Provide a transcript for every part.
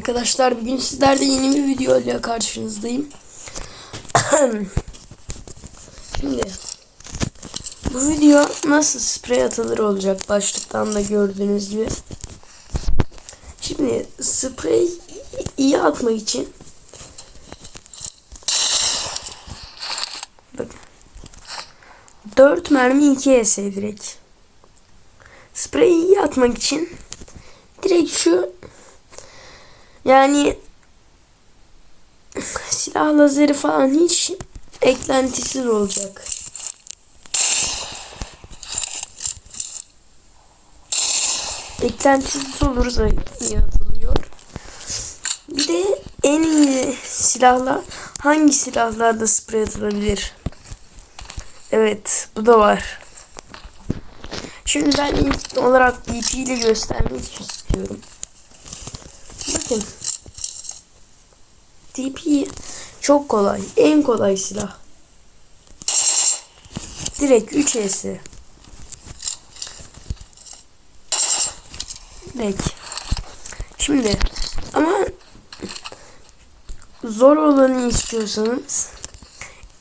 arkadaşlar bugün sizlerle yeni bir video ile karşınızdayım. Şimdi bu video nasıl sprey atılır olacak başlıktan da gördüğünüz gibi. Şimdi sprey iyi atmak için bakın 4 mermi 2 ES direkt. Spreyi iyi atmak için direkt şu yani silah lazeri falan hiç eklentisiz olacak. Eklentisiz olursa iyi atılıyor. Bir de en iyi silahlar hangi silahlarda sprey atılabilir? Evet bu da var. Şimdi ben ilk olarak DP ile göstermek istiyorum. Bakın. DP çok kolay. En kolay silah. Direkt 3 S'si. Direkt. Şimdi ama zor olanı istiyorsanız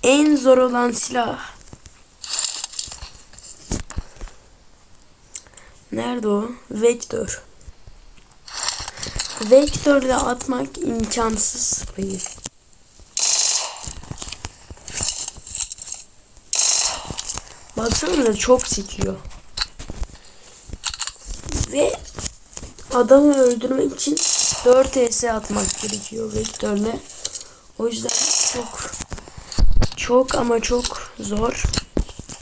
en zor olan silah Nerede o? Vektör. Vektörle atmak imkansız değil. Baksana çok sekiyor. Ve adamı öldürmek için 4 ES atmak gerekiyor vektörle. O yüzden çok çok ama çok zor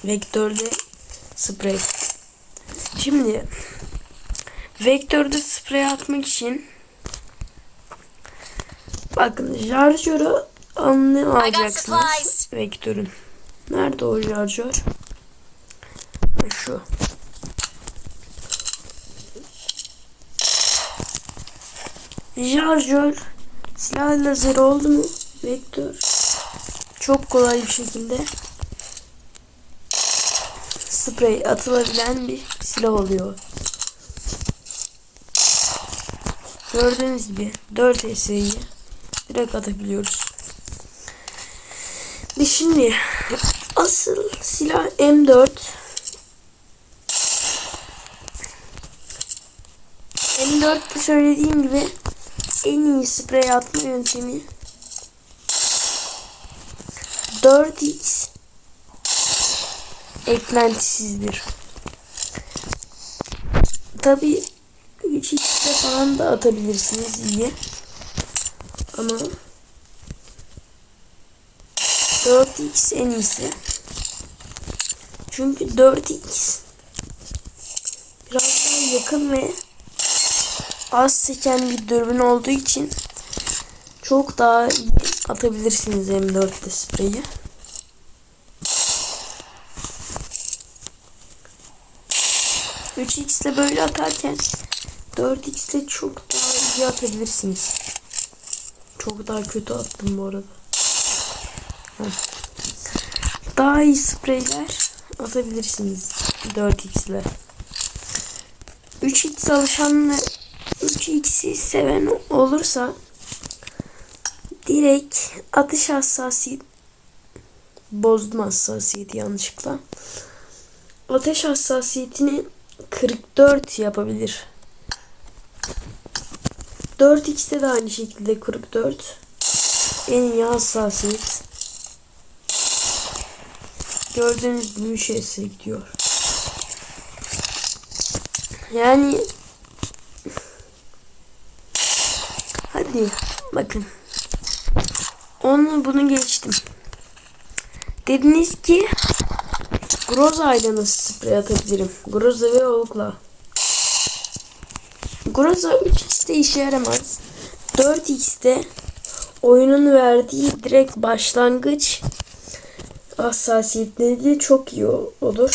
vektörle sprey. Şimdi vektörde sprey atmak için bakın şarjörü alacaksınız vektörün. Nerede o şarjör? Ha, şu. Şarjör silah lazeri oldu mu vektör çok kolay bir şekilde sprey atılabilen bir silah oluyor. Gördüğünüz gibi 4 SE'yi direkt atabiliyoruz. Ve şimdi asıl silah M4 M4'te söylediğim gibi en iyi sprey atma yöntemi 4x eklentisizdir. Tabi 3x'de falan da atabilirsiniz iyi. Ama 4x en iyisi. Çünkü 4x biraz daha yakın ve az seken bir dürbün olduğu için çok daha iyi atabilirsiniz M4'te spreyi. 3x ile böyle atarken 4x ile çok daha iyi atabilirsiniz. Çok daha kötü attım bu arada. Daha iyi spreyler atabilirsiniz 4x ile. 3x alışanla 3x'i seven olursa direkt atış hassasiyet bozdum hassasiyeti yanlışlıkla. Ateş hassasiyetini 44 yapabilir. 4x'te de aynı şekilde 44. En iyi hassasiyet. Gördüğünüz gibi 3 S'e gidiyor. Yani hadi bakın. Onu bunu geçtim. Dediniz ki Groza ile nasıl sprey atabilirim? Groza ve Oak'la. Groza 3x'te işe yaramaz. 4x'te oyunun verdiği direkt başlangıç hassasiyetleri çok iyi olur.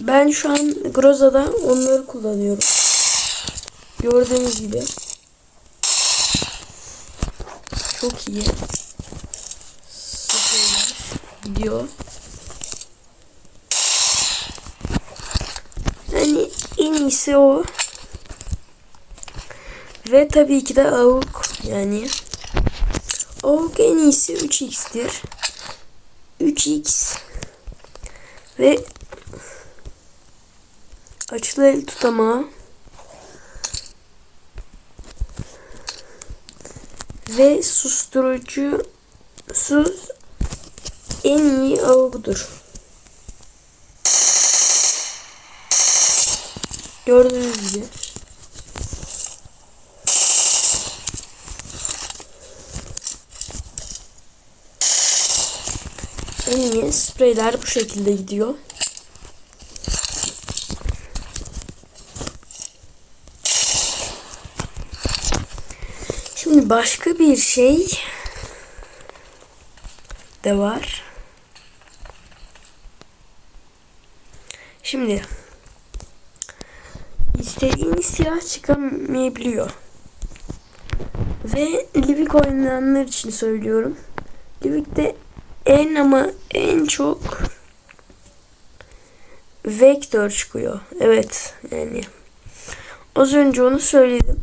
Ben şu an Groza'da onları kullanıyorum. Gördüğünüz gibi. Çok iyi gidiyor. Yani en iyisi o. Ve tabii ki de AUK yani AUK en iyisi 3x'tir. 3x ve açılı el tutamağı ve susturucu sus en iyi AUK'dur. Gördüğünüz gibi. En iyi spreyler bu şekilde gidiyor. Şimdi başka bir şey de var. Şimdi istediğiniz silah çıkamayabiliyor. Ve Livik oynayanlar için söylüyorum. Livik'te en ama en çok vektör çıkıyor. Evet yani az önce onu söyledim.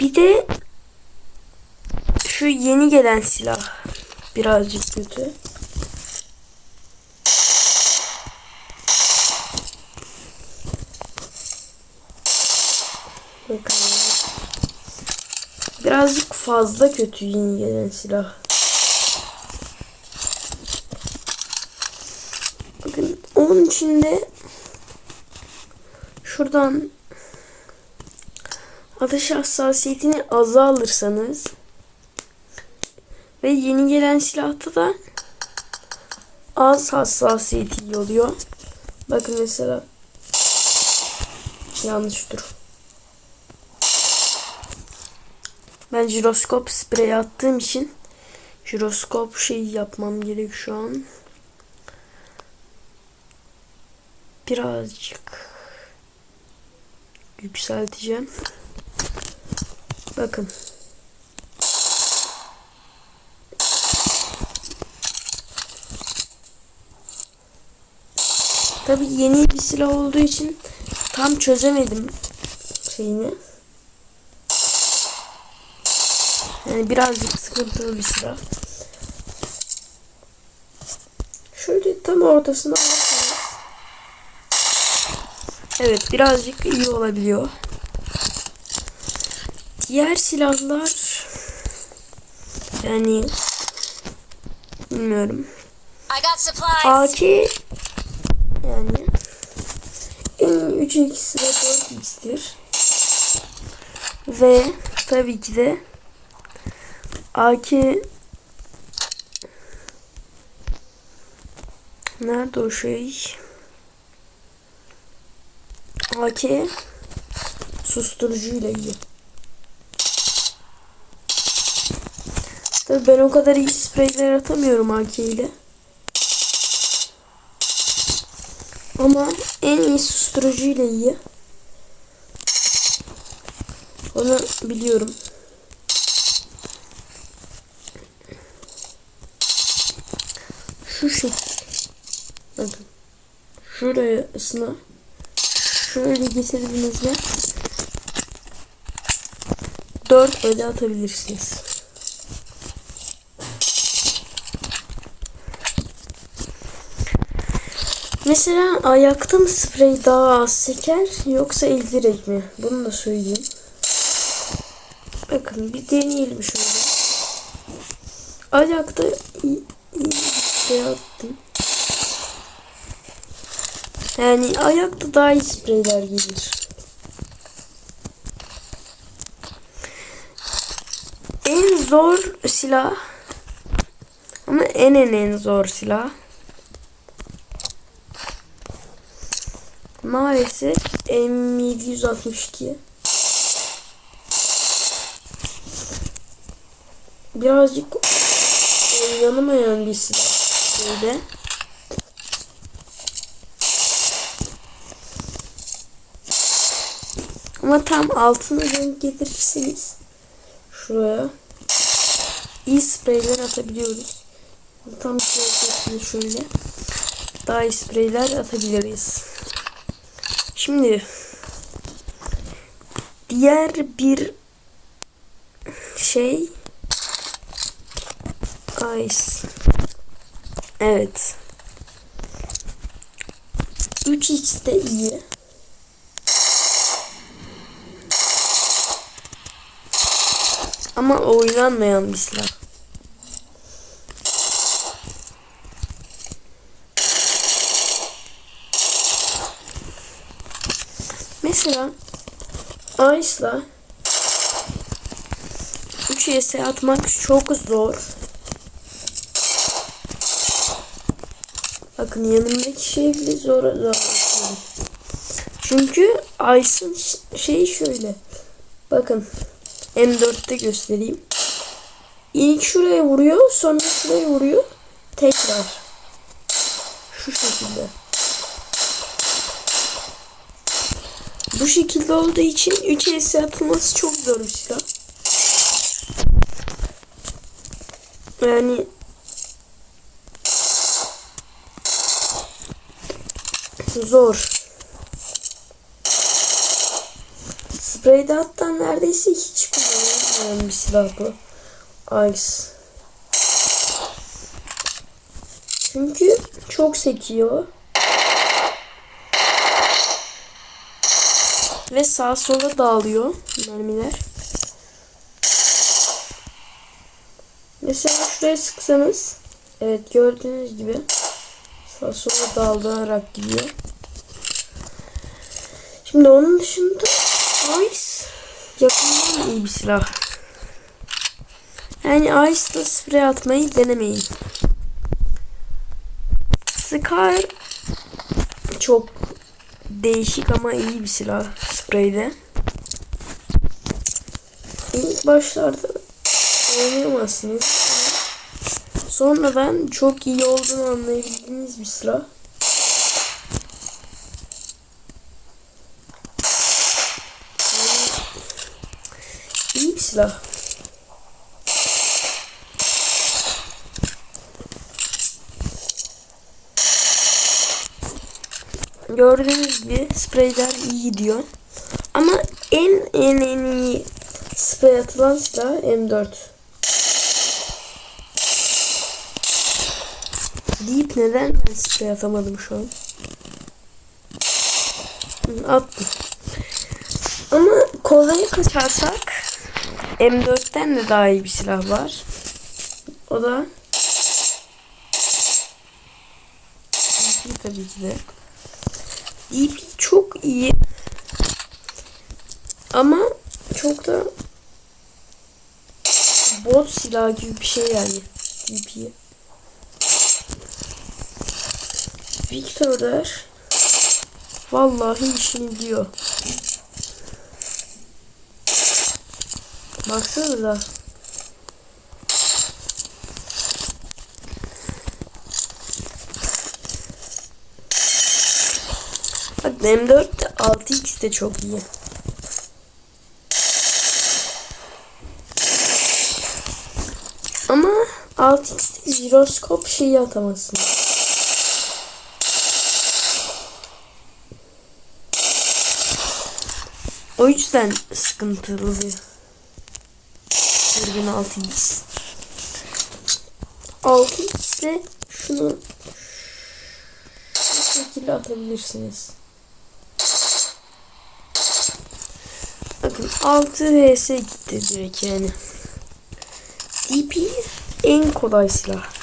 Bir de şu yeni gelen silah birazcık kötü. Bakın. Birazcık fazla kötü yeni gelen silah. Bakın onun içinde şuradan atış hassasiyetini aza alırsanız ve yeni gelen silahta da az hassasiyeti oluyor. Bakın mesela yanlış dur. Ben jiroskop sprey attığım için jiroskop şeyi yapmam gerek şu an. Birazcık yükselteceğim. Bakın. Tabi yeni bir silah olduğu için tam çözemedim şeyini. Yani birazcık sıkıntılı bir silah. Şöyle tam ortasına alırsanız Evet birazcık iyi olabiliyor. Diğer silahlar yani bilmiyorum. AK yani en iyi 3x ve 4x'tir. Ve tabii ki de AK Nerede o şey? AK susturucuyla iyi. Tabii ben o kadar iyi spreyler atamıyorum AK ile. Ama en iyi susturucuyla iyi. Onu biliyorum. Şu şekil. Bakın. Şurasına şöyle getirdiğinizde 4 öde atabilirsiniz. Mesela ayakta mı sprey daha az seker yoksa el direkt mi? Bunu da söyleyeyim. Bakın bir deneyelim şöyle. Ayakta sprey attım. Yani ayakta daha iyi spreyler gelir. En zor silah ama en en en zor silah maalesef M762 birazcık oynanamayan bir silah böyle. Ama tam altına renk getirirseniz şuraya iyi spreyler atabiliyoruz. Tam şöyle şöyle daha iyi spreyler atabiliriz. Şimdi diğer bir şey Ice. Evet. 3x de iyi. Ama oynanmayan bir silah. Mesela Ice'la 3 ES atmak çok zor. Bakın yanımdaki şey bile zor zor. Çünkü Ice'ın şeyi şöyle. Bakın M4'te göstereyim. İlk şuraya vuruyor, sonra şuraya vuruyor. Tekrar. Şu şekilde. Bu şekilde olduğu için 3 ES atılması çok zor bir silah. Yani zor. Spreyde hatta neredeyse hiç kullanılmayan bir silah bu. Ice. Çünkü çok sekiyor. Ve sağa sola dağılıyor mermiler. Mesela şuraya sıksanız evet gördüğünüz gibi sağa sola dağılarak gidiyor. Şimdi onun dışında Ice yakından iyi bir silah. Yani Ice'la sprey atmayı denemeyin. Scar çok değişik ama iyi bir silah spreyde. İlk başlarda oynayamazsınız. Ama Sonradan çok iyi olduğunu anlayabildiğiniz bir silah. İyi bir silah. Gördüğünüz gibi spreyler iyi gidiyor. Ama en en en iyi sprey atılan silah M4. Deyip neden ben sprey atamadım şu an? Attım. Ama kolaya kaçarsak M4'ten de daha iyi bir silah var. O da DP tabii ki de. DP çok iyi. Ama çok da bot silah gibi bir şey yani. DP. Victor'lar vallahi işini biliyor. Baksanıza. Bak M4 de 6x de çok iyi. Ama 6x'te jiroskop şeyi atamazsın. O yüzden sıkıntılı bir dürbün 6x. 6x ile şunu şu şekilde atabilirsiniz. Bakın 6 vs gitti direkt yani. DP en kolay silah.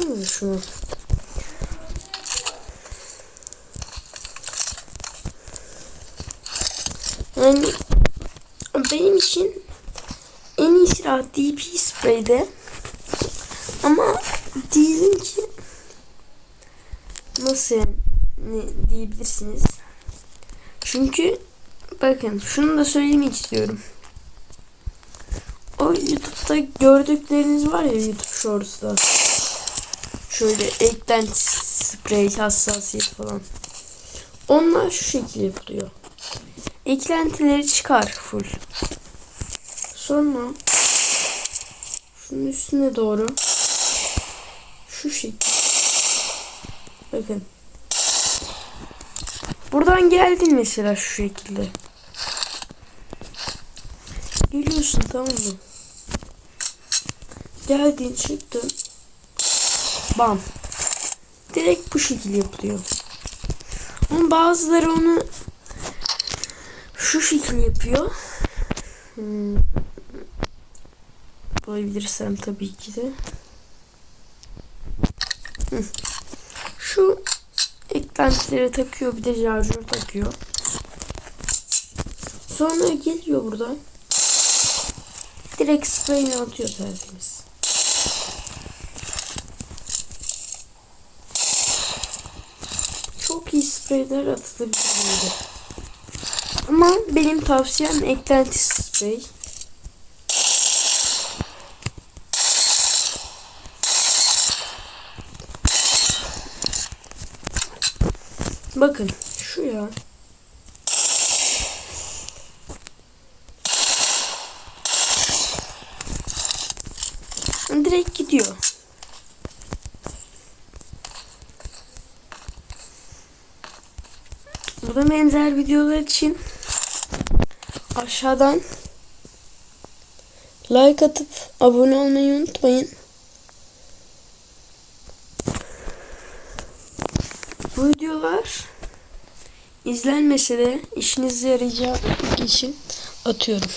Baksana şuna. Yani benim için en iyi silah DP spreyde. Ama diyelim ki nasıl yani diyebilirsiniz. Çünkü bakın şunu da söylemek istiyorum. O YouTube'da gördükleriniz var ya YouTube Shorts'ta. Şöyle eklent sprey hassasiyet falan. Onlar şu şekilde yapılıyor. Eklentileri çıkar full. Sonra Şunun üstüne doğru. Şu şekilde. Bakın. Buradan geldin mesela şu şekilde. Geliyorsun tamam mı? Geldin çıktın. Bam. Direkt bu şekilde yapılıyor. Ama bazıları onu şu şekilde yapıyor. Hmm. Bulabilirsem tabii ki de. Şu eklentileri takıyor bir de şarjör takıyor. Sonra geliyor buradan. Direkt spreyini atıyor tertemiz. Çok iyi spreyler atılabilir burada. Ama benim tavsiyem eklenti sprey. Bakın şu ya. Direkt gidiyor. Burada benzer videolar için aşağıdan like atıp abone olmayı unutmayın. Bu videolar izlenmese de işinize yarayacak için atıyorum.